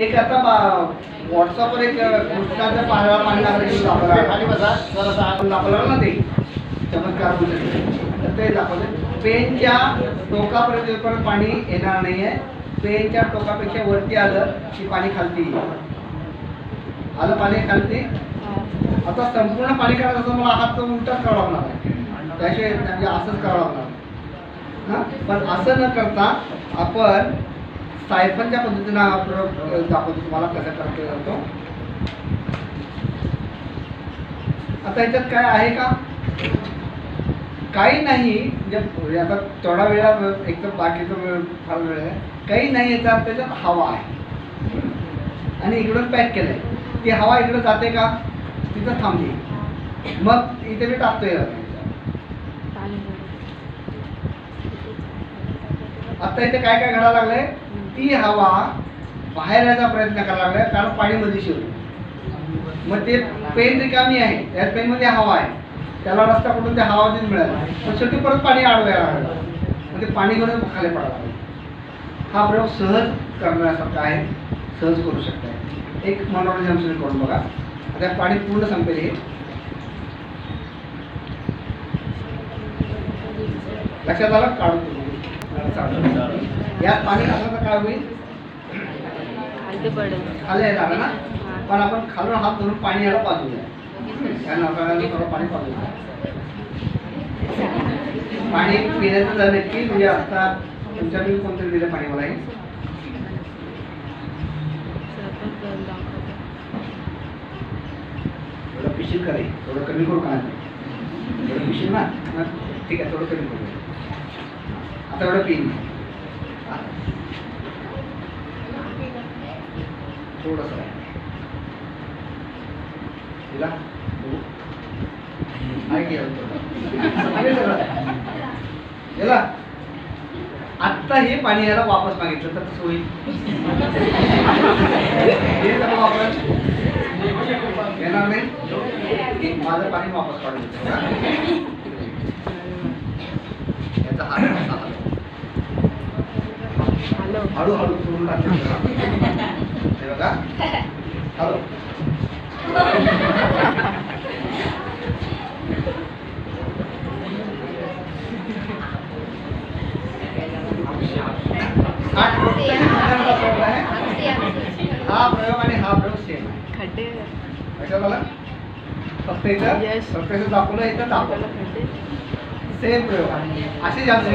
एक आता व्हॉट्सअपवर एक कृष्णाचा पाण्याला पाणी लागलं आपण दाखवलं ना ते. चमत्कार तर ते दाखवले. पेनच्या टोकापर्यंत पण पाणी येणार नाही आहे पेनच्या टोकापेक्षा वरती आलं की पाणी खालती. आलं पाणी खालती? आता संपूर्ण पाणी काढायचं असं मला हात उलटाच करावा लागणार आहे. त्याशिवाय म्हणजे असंच करावं लागणार. हां? पण असं न करता आपण सायफनच्या पद्धतीनं हा प्रयोग दाखवतो तुम्हाला कसा करता येतो आता याच्यात काय आहे का? काही नाही म्हणजे आता थोडा वेळा एक तर बाकीचा वेळ फार वेळ आहे. काही नाही याचा त्याच्यात हवा आहे. आणि इकडून पॅक केलंय. ती हवा इकडं जाते का? तिथं थांबली. मग इथे मी टाकतोय. आता इथे काय काय घडायला लागलंय? ती हवा बाहेर यायचा प्रयत्न करायला लागलाय कारण पाणीमध्ये शिरलं. मग ते पेन रिकामी आहे त्या पेनमध्ये हवा आहे. त्याला रस्ता कुठून त्या हवा देऊन मिळाला. पण शेवटी परत पाणी आडवायला लागलं. मग ते पाणी घेऊन खाली पडायला लागलं. हा प्रयोग सहज करण्यासारखा आहे सहज करू शकता एक मनोरंजन सुरू करून बघा. आता पाणी पूर्ण संपेल हे. लक्षात आलं? काढून यात पाणी तर काय होईल? खाली यायला आलं ना? पण आपण खालून हात धरून पाणी याला पाजूया या नकाराने थोडं पाणी पाजूया पाणी पिण्याचं झालं नक्की म्हणजे आता तुमच्याकडे कोणतरी दिलं पाणी मला थोडं पिशील करे थोडं कमी करू का? थोडं पिशील ना? ठीक आहे थोडं कमी करू. आता एवढं पिईन थोडंसं. आहे. तिला आहे की गेला आत्ता हे पाणी याला वापस मागितलं तर कसं होईल. हे जर वापस. येणार नाही? माझं पाणी वापस काढून याचा हात कसा हळूहळू सोडून टाकते हे बघा. प्रयोग आहे. हा प्रयोग आणि हा प्रयोग सेम आहे. फक्त इथं दाखवलं इथं दाखवलं. सेम प्रयोग आहे. असे जास्त